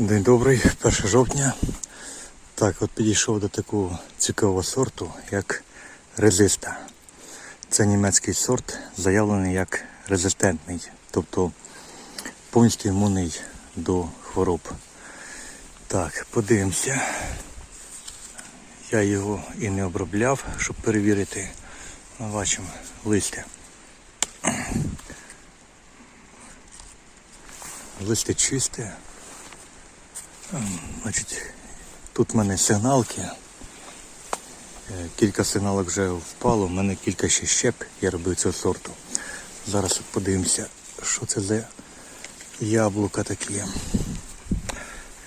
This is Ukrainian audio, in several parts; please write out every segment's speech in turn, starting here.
День добрий, 1 жовтня. Так, от підійшов до такого цікавого сорту, як резиста. Це німецький сорт, заявлений як резистентний, тобто повністю імунний до хвороб. Так, подивимося. Я його і не обробляв, щоб перевірити. Ми бачимо листя. Листя чисте. Значить, тут в мене сигналки. Е, Кілька сигналок вже впало, в мене кілька ще щеп, я робив цього сорту. Зараз подивимося, що це за яблука такі.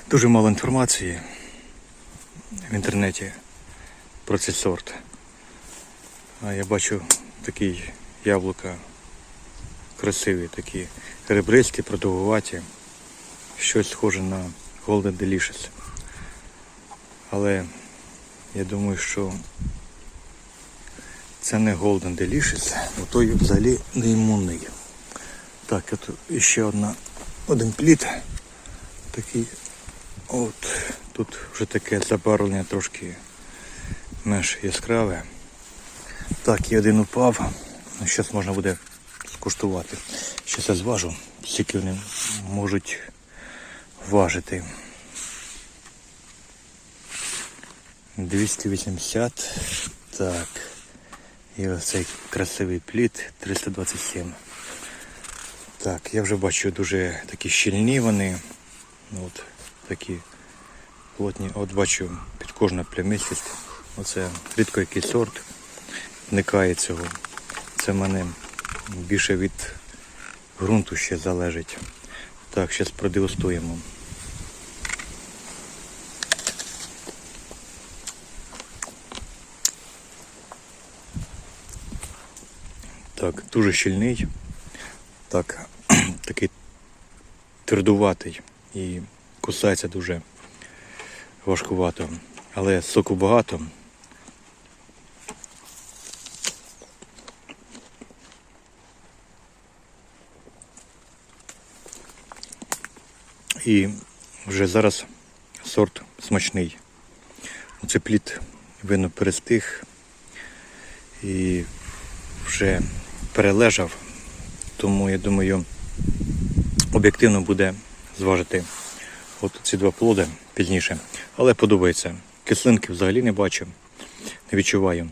Дуже мало інформації в інтернеті про цей сорт. А я бачу такі яблука красиві, такі ребристі, продовгуваті, щось схоже на Golden Delicious. Але я думаю, що це не Golden Delicious, бо той взагалі не імунний. Так, от ще одна, один плід. Такий от тут вже таке забарвлення трошки менш яскраве. Так, і один упав. Ну, Зараз можна буде скуштувати. Зараз я зважу, скільки вони можуть важити. 280. Так. І ось цей красивий плід 327. Так, я вже бачу дуже такі щільні вони. Ну, От такі плотні. От бачу під кожна плямистість. Оце рідко який сорт вникає цього. Це в мене більше від ґрунту ще залежить. Так, зараз продегустуємо. Так, дуже щільний. Так, такий твердуватий і кусається дуже важкувато. Але соку багато. І вже зараз сорт смачний. Оце плід видно перестиг і вже перележав, тому я думаю, об'єктивно буде зважити от ці два плоди пізніше. Але подобається. Кислинки взагалі не бачу, не відчуваю.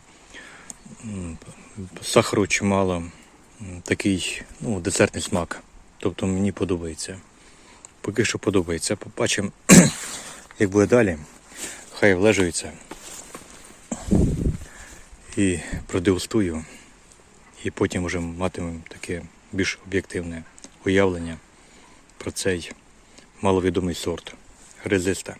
Сахару чимало, такий ну, десертний смак. Тобто мені подобається. Поки що подобається. Побачимо, як буде далі. Хай влежується. І продегустую. І потім вже матимемо таке більш об'єктивне уявлення про цей маловідомий сорт резиста.